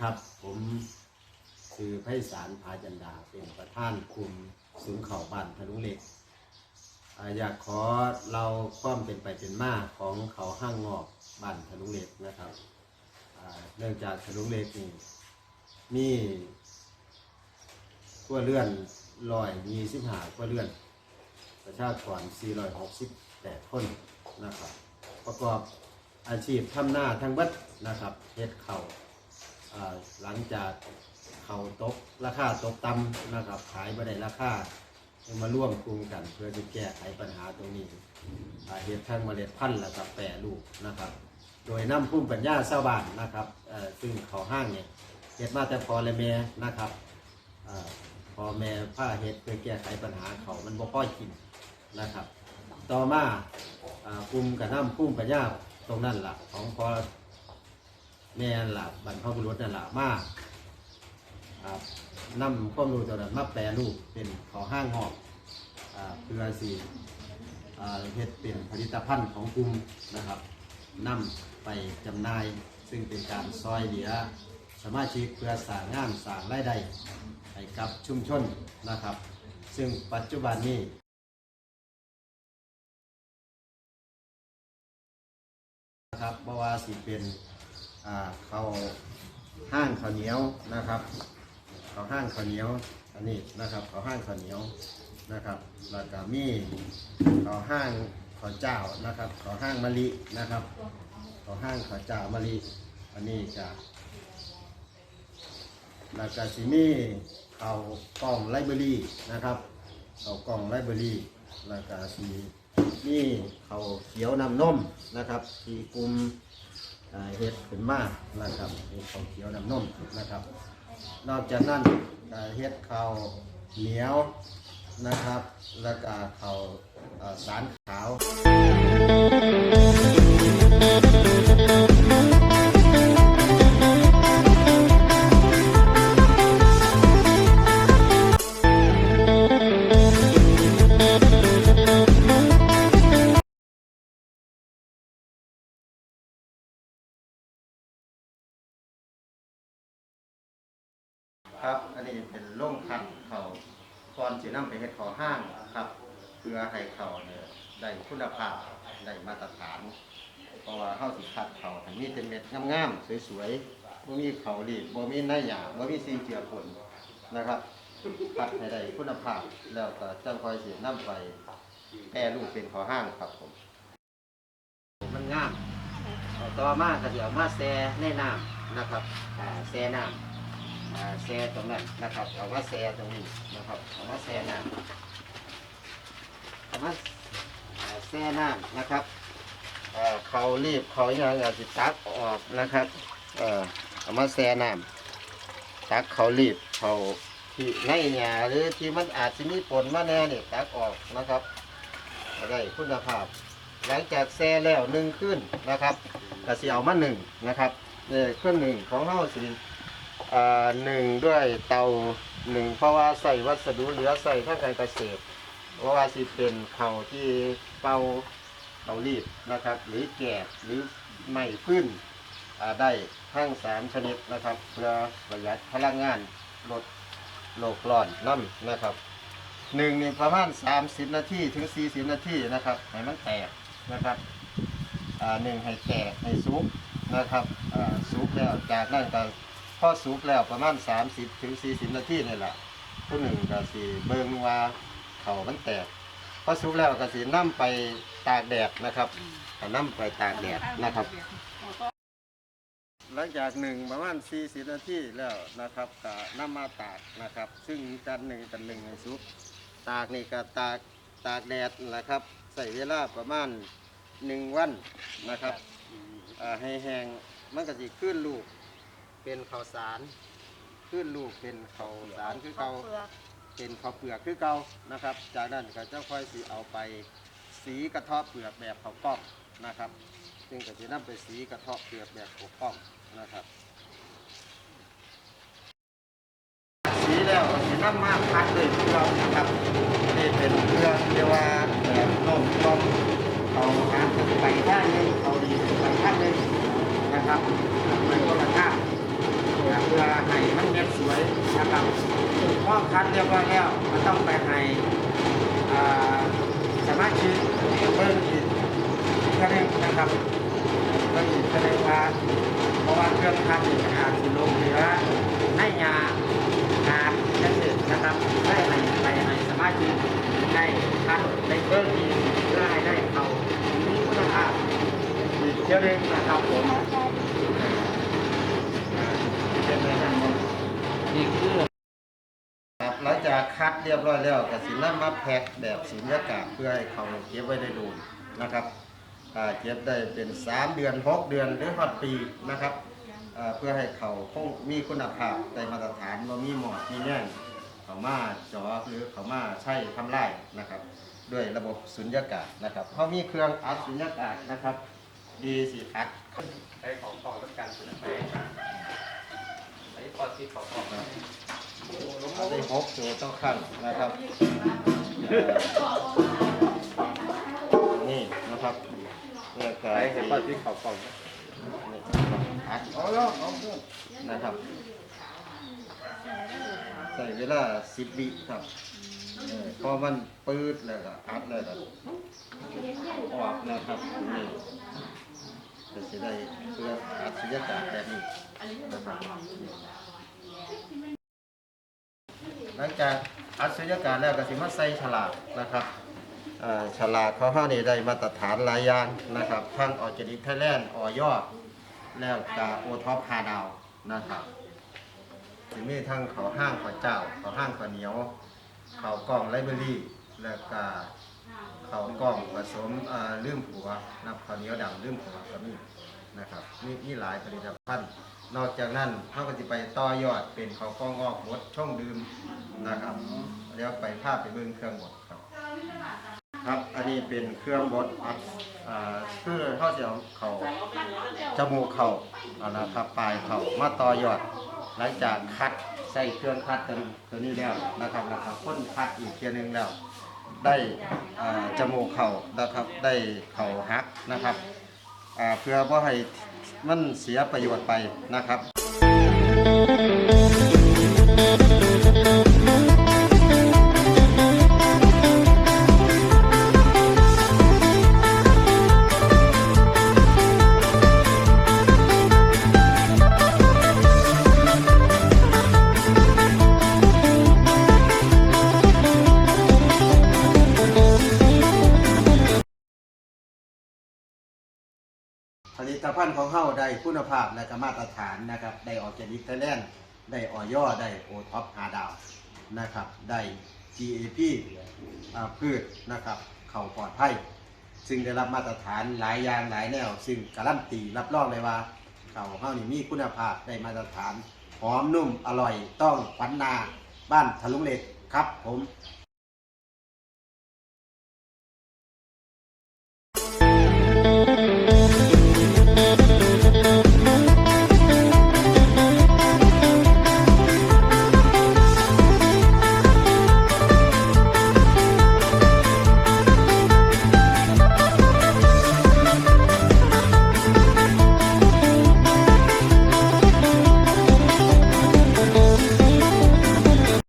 ครับ ผมคือไพศาลพาจันดาเป็นประธานกลุ่มสูงเข่าบ้านทะลุเหล็กอยากขอเราความเป็นไปเป็นมาของเขาห้างงอกบ้านทะลุเหล็กนะครับเนื่องจากทะลุเหล็กนี่มีครัวเรือนลอยมีสิบหาครัวเรือน ประชากร468คนนะครับ ประกอบอาชีพทำหน้าทั้งบัดนะครับเฮ็ดเขา่า หลังจากเขาตกราคาตกต่ำนะครับ ขายบ่ได้ราคามาร่วมกลุ่มกัน เพื่อจะแก้ไขปัญหาตรงนี้เฮ็ดทั้งเมล็ดพันธุ์และกับแปรรูปนะครับ โดยน้ำภูมิปัญญาชาวบ้านนะครับซึ่งเขาห้างเนี่ยเฮ็ดมาแต่พอและแม่นะครับอพอแม่ผ้าเฮ็ดเพื่อแก้ไขปัญหาเขามันบ่พอยกินนะครับ ต่อมาอ่ากลุ่มกับน้ำพุ่มปัญญาตรงนั้นล่ะของพอ แม่นล่ะบรรพบุรุษนั่นล่ะมาอ่านำความรู้ตัวนั้นมาแปรรูปเป็นขอห้างหอกเพื่อสิอ่าเฮ็ดเป็นผลิตภัณฑ์ของกลุ่มนะครับนำไปจำหน่าย ซึ่งเป็นการซอยเหลือสมาชิกเพื่อสร้างงานสร้างรายได้ให้กับชุมชนนะครับ ซึ่งปัจจุบันนี้นะครับเพราะว่าสิเป็น เขาวห้างข้าวเหนียวนะครับเขาวห้างข้าวเหนียวอันนี้นะครับเขาวห้างข้าวเหนียวนะครับแล้วก็มีเขาวห้างข้าวเจ้านะครับเขาวห้างมะลินะครับเขาวห้างข้าวเจ้ามะลิอันนี้จะแล้วก็สิมีเขาวกล่องไลบรารีนะครับเขาวกล่องไลบรารีแล้วก็สินี่เขาวเขียวนำนมนะครับที่กลุ่ม อ่าเฮ็ดขึ้นมานะครับนี่เขาวเขียวนำนมนะครับ นอกจากนั้นก็เฮ็ดข้าวเหนียวนะครับ แล้วก็ข้าวอ่าสารขาว นจะนำไปเฮ็ดขอห้างครับ เพื่อให้เขาเนี่ยได้คุณภาพได้มาตรฐาน เพราะว่าเฮาสิคัดเขาให้มีแต่เม็ดงามๆสวยๆบ่มีเขารีบบ่มีหน้าหยาบ่มีสิ่งเจือปนนะครับคัดให้ได้คุณภาพแล้วก็จังค่อยสินำไปแปรรูปเป็นขอห้างครับผม มันงาม ต่อมาก็สิเอามาแช่ในน้ำนะครับอ่าแช่น้ำ อ่าแช่ตรงนั้นนะครับเอามาแช่ตรงนี้นะครับเอามาแช่น้ำเอามาแช่น้ำนะครับเออเขารีบเขาอย่างอาจจะตักออกนะครับเออเอามาแช่น้ำตักเขารีบเขาที่ในหยาหรือที่มันอาจจะมีผลมาแน่เนี่ยตักออกนะครับได้คุณภาพ หลังจากแช่แล้วหนึ่งขึ้นนะครับก็สิเอามาหนึ่งนะครับเนี่ยเครื่องหนึ่งของเราสิ หนึ่งด้วยเตาหนึ่งเพราะว่าใส่วัสดุเหลือใส่ทางการเกษตรเพราะว่าสิเป็นเขาที่เป่าเตารีดนะครับ หรือแกะหรือไม่พื้นได้ทั้งสามชนิดนะครับ เพื่อประหยัดพลังงานลดโลกร้อนน้ำนะครับหนึ่งนี่ประมาณ30นาทีถึง40นาทีนะครับให้มันแตกนะครับหนึ่งให้แตกให้สุกนะครับอ่าสุกแล้วจากนั้นก็ พอสุกแล้วประมาณ 30ถึง40 นาทีนี่แหละผู้หนึ่งก็สิเบิ่งว่าเขามันแตกพอสุกแล้วก็สินํไปตากแดดนะครับก็นํไปตากแดดนะครับ หลังจากหนึ่งประมาณ40 นาทีแล้วนะครับก็นำมาตากนะครับ ซึ่งกันหนึ่งกันหนึ่งให้สุกตากนี่ก็ตากตากแดดนะครับใส่เวลาประมาณหนึ่งวันนะครับให้แห้งมันก็สิขึ้นลูก เป็นข้าวสารขึ้นลูกเป็นข้าวสารคือเก่าเป็นข้าวเปลือกคือเก่านะครับ จากนั้นก็จะค่อยสีเอาไปสีกระเทาะเปลือกแบบข้าวกล้องนะครับ ซึ่งก็จะนำไปสีกระเทาะเปลือกแบบข้าวกล้องนะครับ สีแล้วก็จะนำมาพักด้วยเครื่องนะครับนี่เป็นเครื่องเรียกว่าแบบต้มต้มเอาหางไปข้างหนึงเอาดีไปข้างหนึงนะครับเป็นคนละข้าง เพื่อให้มันเม็ดสวยนะครับพอคัด เรียบร้อยแล้วก็ต้องไปให้อ่ามารถชิกเพิ่มอีกก็ได้นะครับเพิ่มอีกก็ได้ว่าเพราะว่าเครื่องคัดนี่อาจสิลงเหลือให้ยาขาดจังซี่นะครับได้ให้ไปให้สามารถชิกได้คัดได้เพิ่มอีกเพื่อให้ได้เขามีคุณภาพอีกเที่ยวหนึงนะครับผม นี่คือ ครับหลังจาก คัดเรียบร้อยแล้วก็สินำมาแพ็คแบบสุญญากาศเพื่อให้เขาเก็บไว้ได้ดูนะครับเก็บได้เป็น 3 เดือน 6 เดือนหรือฮอดปีนะครับเพื่อให้เขาคงมีคุณภาพได้มาตรฐานบ่มีหมอดมีแน่นเขามาจอหรือเขามาใช้ทำลายนะครับ ด้วยระบบสุญญากาศนะครับเขามีเครื่องอัดสุญญากาศนะครับดีสิคัดใช้ของกองแล้วกันสุดไปใช้ปอดที่ของกอง อันนี้หกตัวต้องขั้นนะครับนี่นะครับเรียกใช้เห็นปอดที่ของกองนี่อัดเอาแล้วเอาเพิ่มนะครับใส่เวลาสิบวิครับเออพอมันปืดแล้วก็อัดแล้วก็ออกนะครับนี่ก็จะได้เพื่ออัดสุญญากาศแบบนี้นะครับ หลังจากอัดสุญญากาศแล้วก็สิมาใส่ฉลากนะครับฉลากเขาเฮานี่ได้มาตรฐานหลายอย่างนะครับทั้งออร์แกนิกไทยแลนด์ออยอแล้วก็โอท็อป5ดาวนะครับสิมีทั้งเขาห้างข้าเจ้าเขาห้างข้าเหนียว เขากล้องไลบรารีแล้วก็เขากล้องผสมเอ่อลืมผัวนับข้าเหนียวดำลืมผัวก็มีนะครับมีมีหลายผลิตภัณฑ์ นอกจากนั้นเขาก็จะไปต่อยอดเป็นเขาวกล้องออกบดช่องดื่มนะครับเดี๋ยวไปภาพไปเบิ่งเครื่องบดครับ ครับ อันนี้เป็นเครื่องบดอัดอ่าคือเขาจะเอาเขาจมูกเขาเอาละครับปลายเขามาต่อยอด หลังจากคัดใส่เครื่องคัดตัวตัวนี้แล้วนะครับแล้วก็พ่นคัดอีกเทียหนึงแล้ว ได้อ่าจมูกเขานะครับ ได้เขาหักนะครับ อ่าเพื่อว่าให้ มันเสียประโยชน์ไปนะครับ ผลิตภัณฑ์ของเฮาได้คุณภาพและก็มาตรฐานนะครับ ได้ออร์แกนิกไทยแลนด์ได้ออยได้โอท็อป5ดาวนะครับ ได้ GAP อ่าพืชนะครับ เข่าปลอดภัย ซึ่งได้รับมาตรฐานหลายอย่างหลายแนว ซึ่งการันตีรับรองเลยว่าเข่าเฮานี่มีคุณภาพได้มาตรฐานหอมนุ่มอร่อยต้องขวัญนาบ้านทะลุเหล็กครับผม